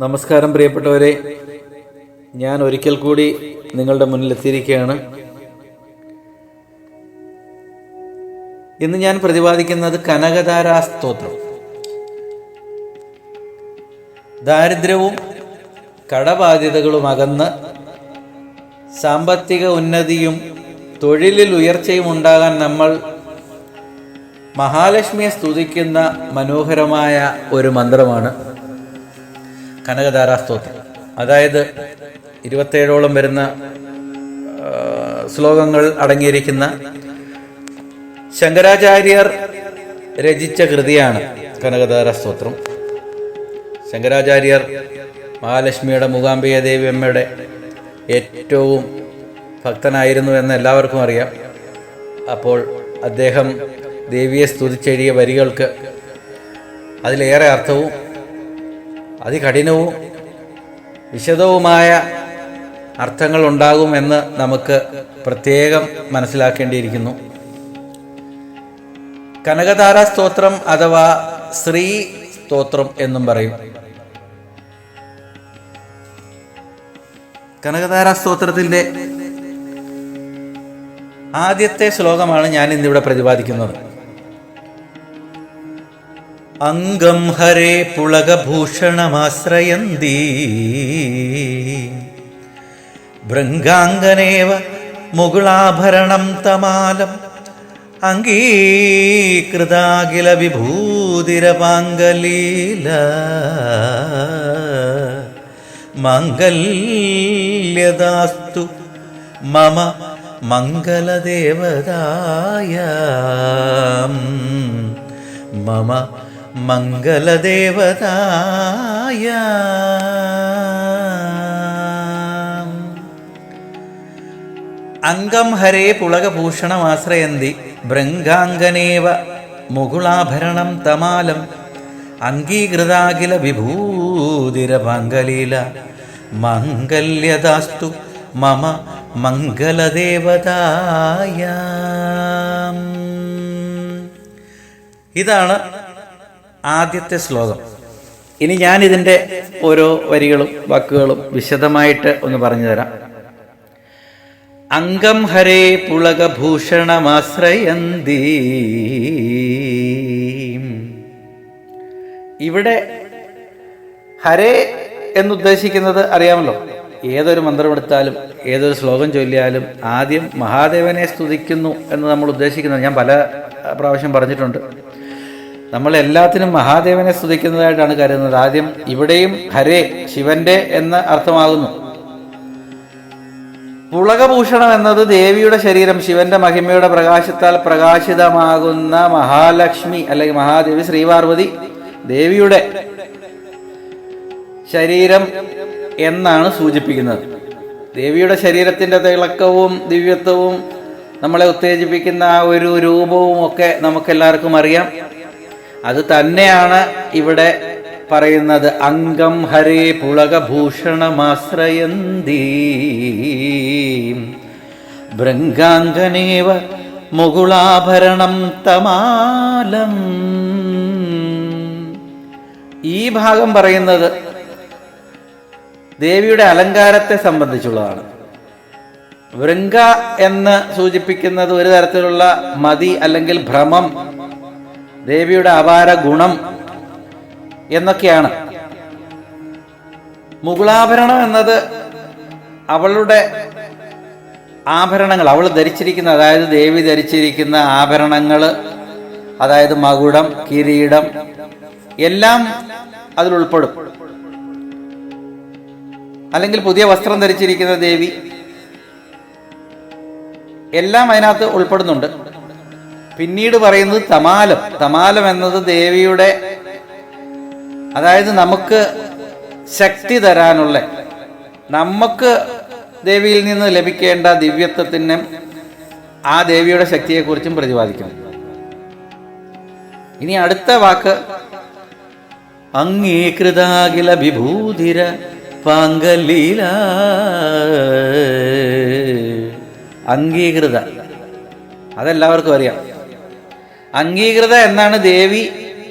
നമസ്കാരം പ്രിയപ്പെട്ടവരെ. ഞാൻ ഒരിക്കൽ കൂടി നിങ്ങളുടെ മുന്നിൽ എത്തിയിരിക്കുകയാണ്. ഇന്ന് ഞാൻ പ്രതിപാദിക്കുന്നത് കനകധാരാ സ്തോത്രം. ദാരിദ്ര്യവും കടബാധ്യതകളും അകന്ന് സാമ്പത്തിക ഉന്നതിയും തൊഴിലിൽ ഉയർച്ചയും ഉണ്ടാകാൻ നമ്മൾ മഹാലക്ഷ്മിയെ സ്തുതിക്കുന്ന മനോഹരമായ ഒരു മന്ത്രമാണ്. കനകധാരാ സ്തോത്രം. അതായത് ഇരുപത്തേഴോളം വരുന്ന ശ്ലോകങ്ങൾ അടങ്ങിയിരിക്കുന്ന ശങ്കരാചാര്യർ രചിച്ച കൃതിയാണ് കനകധാര സ്തോത്രം. ശങ്കരാചാര്യർ മഹാലക്ഷ്മിയുടെ മൂകാംബിക ദേവി അമ്മയുടെ ഏറ്റവും ഭക്തനായിരുന്നു എന്ന് എല്ലാവർക്കും അറിയാം. അപ്പോൾ അദ്ദേഹം ദേവിയെ സ്തുതിച്ചെഴുതിയ വരികൾക്ക് അതിലേറെ അർത്ഥവും അതികഠിനവും വിശദവുമായ അർത്ഥങ്ങൾ ഉണ്ടാകുമെന്ന് നമുക്ക് പ്രത്യേകം മനസ്സിലാക്കേണ്ടിയിരിക്കുന്നു. കനകതാര സ്തോത്രം അഥവാ ശ്രീ സ്തോത്രം എന്നും പറയും. കനകതാര സ്തോത്രത്തിന്റെ ആദ്യത്തെ ശ്ലോകമാണ് ഞാൻ ഇന്നിവിടെ പ്രതിപാദിക്കുന്നത്. അംഗം ഹരേ പുളകഭൂഷണമാശ്രയന്തി ഭൃംഗാംഗനേവ മുകുളാഭരണം തമാലം അംഗീകൃതാകില വിഭൂതിരപാംഗലീല. മംഗല്യദാസ്തു മമ മംഗളദേവതായ മമ മംഗളദേവതായ അംഗം ഹരേ പുളകഭൂഷണമാശ്രയന്തി ഭൃംഗാംഗനേവ മുകുളാഭരണം തമാലം അംഗീകൃതാഖില വിഭൂതിരമംഗലീല മംഗല്യദാസ്തു മമ മംഗളദേവതായ ഇതാണ് ആദ്യത്തെ ശ്ലോകം. ഇനി ഞാൻ ഇതിന്റെ ഓരോ വരികളും വാക്കുകളും വിശദമായിട്ട് ഒന്ന് പറഞ്ഞു തരാം. അംഗം ഹരേ പുളകഭൂഷണമാശ്രയന്തി ഇവിടെ ഹരേ എന്നുദ്ദേശിക്കുന്നത് അറിയാമല്ലോ. ഏതൊരു മന്ത്രം എടുത്താലും ഏതൊരു ശ്ലോകം ചൊല്ലിയാലും ആദ്യം മഹാദേവനെ സ്തുതിക്കുന്നു എന്ന് നമ്മൾ ഉദ്ദേശിക്കുന്നത്. ഞാൻ പല പ്രാവശ്യം പറഞ്ഞിട്ടുണ്ട്. നമ്മൾ എല്ലാത്തിനും മഹാദേവനെ സ്തുതിക്കുന്നതായിട്ടാണ് കരുതുന്നത്. ആദ്യം ഇവിടെയും ഹരേ ശിവന്റെ എന്ന് അർത്ഥമാകുന്നു. പുളകഭൂഷണം എന്നത് ദേവിയുടെ ശരീരം ശിവന്റെ മഹിമയുടെ പ്രകാശത്താൽ പ്രകാശിതമാകുന്ന മഹാലക്ഷ്മി അല്ലെങ്കിൽ മഹാദേവി ശ്രീപാർവതി ദേവിയുടെ ശരീരം എന്നാണ് സൂചിപ്പിക്കുന്നത്. ദേവിയുടെ ശരീരത്തിന്റെ തിളക്കവും ദിവ്യത്വവും നമ്മളെ ഉത്തേജിപ്പിക്കുന്ന ആ ഒരു രൂപവും ഒക്കെ നമുക്കെല്ലാവർക്കും അറിയാം. അത് തന്നെയാണ് ഇവിടെ പറയുന്നത്. അംഗം ഹരേ പുളകഭൂഷണമാശ്രയന്തി. ഭൃംഗാംഗനേവ മുകുളാഭരണം തമാലം. ഈ ഭാഗം പറയുന്നത് ദേവിയുടെ അലങ്കാരത്തെ സംബന്ധിച്ചുള്ളതാണ്. വൃങ്ക എന്ന് സൂചിപ്പിക്കുന്നത് ഒരു തരത്തിലുള്ള മതി അല്ലെങ്കിൽ ഭ്രമം ദേവിയുടെ അപാര ഗുണം എന്നൊക്കെയാണ്. മുകുളാഭരണം എന്നത് അവളുടെ ആഭരണങ്ങൾ അവൾ ധരിച്ചിരിക്കുന്ന അതായത് ദേവി ധരിച്ചിരിക്കുന്ന ആഭരണങ്ങൾ അതായത് മകുടം കിരീടം എല്ലാം അതിൽ ഉൾപ്പെടും. അല്ലെങ്കിൽ പുതിയ വസ്ത്രം ധരിച്ചിരിക്കുന്ന ദേവി എല്ലാം അതിനകത്ത് ഉൾപ്പെടുന്നുണ്ട്. പിന്നീട് പറയുന്നത് തമാലം. തമാലം എന്നത് ദേവിയുടെ അതായത് നമുക്ക് ശക്തി തരാനുള്ള നമുക്ക് ദേവിയിൽ നിന്ന് ലഭിക്കേണ്ട ദിവ്യത്വത്തിന് ആ ദേവിയുടെ ശക്തിയെക്കുറിച്ചും പ്രതിപാദിക്കണം ഇനി അടുത്ത വാക്ക്. അംഗീകൃതാകില വിഭൂതിര പാങ്കലീല. അംഗീകൃത. അതെല്ലാവർക്കും അറിയാം. അംഗീകൃത എന്നാണ് ദേവി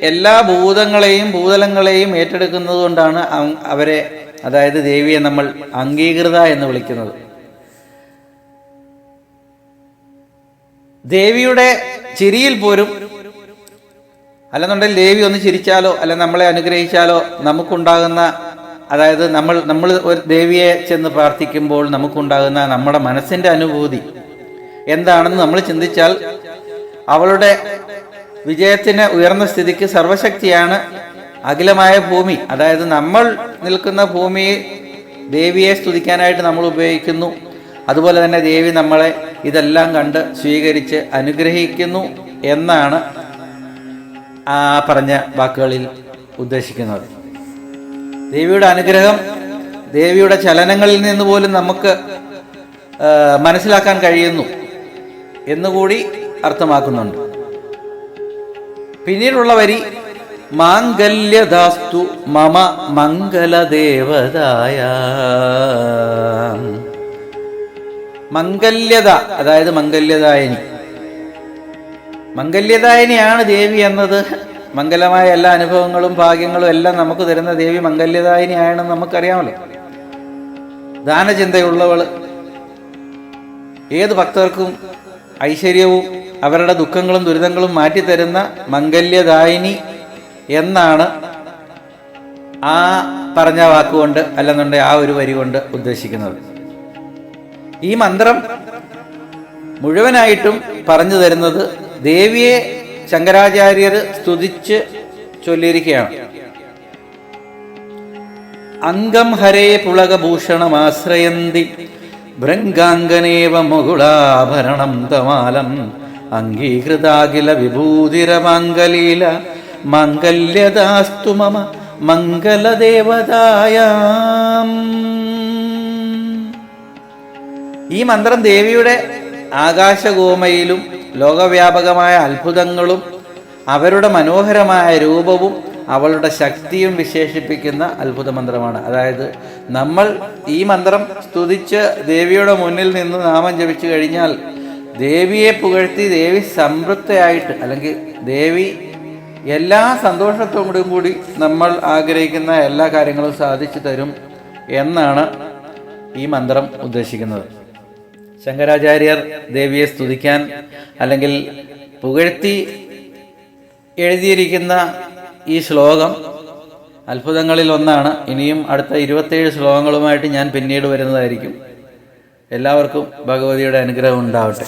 എല്ലാ ഭൂതങ്ങളെയും ഭൂതലങ്ങളെയും ഏറ്റെടുക്കുന്നത് കൊണ്ടാണ് അവരെ അതായത് ദേവിയെ നമ്മൾ അംഗീകൃത എന്ന് വിളിക്കുന്നത്. ദേവിയുടെ ചിരിയിൽ പോലും അല്ലെന്നുണ്ടെങ്കിൽ ദേവി ഒന്ന് ചിരിച്ചാലോ അല്ലെ നമ്മളെ അനുഗ്രഹിച്ചാലോ നമുക്കുണ്ടാകുന്ന അതായത് നമ്മൾ നമ്മൾ ഒരു ദേവിയെ ചെന്ന് പ്രാർത്ഥിക്കുമ്പോൾ നമുക്കുണ്ടാകുന്ന നമ്മുടെ മനസ്സിന്റെ അനുഭൂതി എന്താണെന്ന് നമ്മൾ ചിന്തിച്ചാൽ അവളുടെ വിജയത്തിന് ഉയർന്ന സ്ഥിതിക്ക് സർവശക്തിയാണ് അഖിലമായ ഭൂമി. അതായത് നമ്മൾ നിൽക്കുന്ന ഭൂമി ദേവിയെ സ്തുതിക്കാനായിട്ട് നമ്മൾ ഉപയോഗിക്കുന്നു. അതുപോലെ തന്നെ ദേവി നമ്മളെ ഇതെല്ലാം കണ്ട് സ്വീകരിച്ച് അനുഗ്രഹിക്കുന്നു എന്നാണ് ആ പറഞ്ഞ വാക്കുകളിൽ ഉദ്ദേശിക്കുന്നത്. ദേവിയുടെ അനുഗ്രഹം ദേവിയുടെ ചലനങ്ങളിൽ നിന്ന് പോലും നമുക്ക് മനസ്സിലാക്കാൻ കഴിയുന്നു എന്നുകൂടി അർത്ഥമാക്കുന്നുണ്ട്. പിന്നീടുള്ള വരി മാംഗല്യദാസ്തു മമ മംഗലദേവതായ മംഗല്യത അതായത് മംഗല്യദായനി. മംഗല്യദായനിയാണ് ദേവി എന്നത്. മംഗലമായ എല്ലാ അനുഭവങ്ങളും ഭാഗ്യങ്ങളും എല്ലാം നമുക്ക് തരുന്ന ദേവി മംഗല്യദായനിയാണെന്ന് നമുക്കറിയാമല്ലോ. ദാനചിന്തയുള്ളവൾ. ഏത് ഭക്തർക്കും ഐശ്വര്യവും അവരുടെ ദുഃഖങ്ങളും ദുരിതങ്ങളും മാറ്റിത്തരുന്ന മംഗല്യദായിനി എന്നാണ് ആ പറഞ്ഞ വാക്കുകൊണ്ട് അല്ലെന്നുണ്ടെങ്കിൽ ആ ഒരു വരി കൊണ്ട് ഉദ്ദേശിക്കുന്നത്. ഈ മന്ത്രം മുഴുവനായിട്ടും പറഞ്ഞു തരുന്നത് ദേവിയെ ശങ്കരാചാര്യർ സ്തുതിച്ച് ചൊല്ലിയിരിക്കുകയാണ്. അംഗം ഹരേ പുളകഭൂഷണമാശ്രയന്തി ഭൃംഗാംഗനേവ മുകുളാഭരണം തമാലം അംഗീകൃതാഖില വിഭൂതിരമംഗലീല മംഗല്യദാസ്തു മമ മംഗലദേവതായ. ഈ മന്ത്രം ദേവിയുടെ ആകാശഗോമയിലും ലോകവ്യാപകമായ അത്ഭുതങ്ങളും അവരുടെ മനോഹരമായ രൂപവും അവളുടെ ശക്തിയും വിശേഷിപ്പിക്കുന്ന അത്ഭുത മന്ത്രമാണ്. അതായത് നമ്മൾ ഈ മന്ത്രം സ്തുതിച്ച് ദേവിയുടെ മുന്നിൽ നിന്ന് നാമം ജപിച്ചു കഴിഞ്ഞാൽ ദേവിയെ പുകഴ്ത്തി ദേവി സംതൃപ്തയായിട്ട് അല്ലെങ്കിൽ ദേവി എല്ലാ സന്തോഷത്തോടും കൂടി നമ്മൾ ആഗ്രഹിക്കുന്ന എല്ലാ കാര്യങ്ങളും സാധിച്ചു തരും എന്നാണ് ഈ മന്ത്രം ഉദ്ദേശിക്കുന്നത്. ശങ്കരാചാര്യർ ദേവിയെ സ്തുതിക്കാൻ അല്ലെങ്കിൽ പുകഴ്ത്തി എഴുതിയിരിക്കുന്ന ഈ ശ്ലോകം അത്ഭുതങ്ങളിൽ ഒന്നാണ്. ഇനിയും അടുത്ത ഇരുപത്തേഴ് ശ്ലോകങ്ങളുമായിട്ട് ഞാൻ പിന്നീട് വരുന്നതായിരിക്കും. എല്ലാവർക്കും ഭഗവതിയുടെ അനുഗ്രഹം ഉണ്ടാവട്ടെ.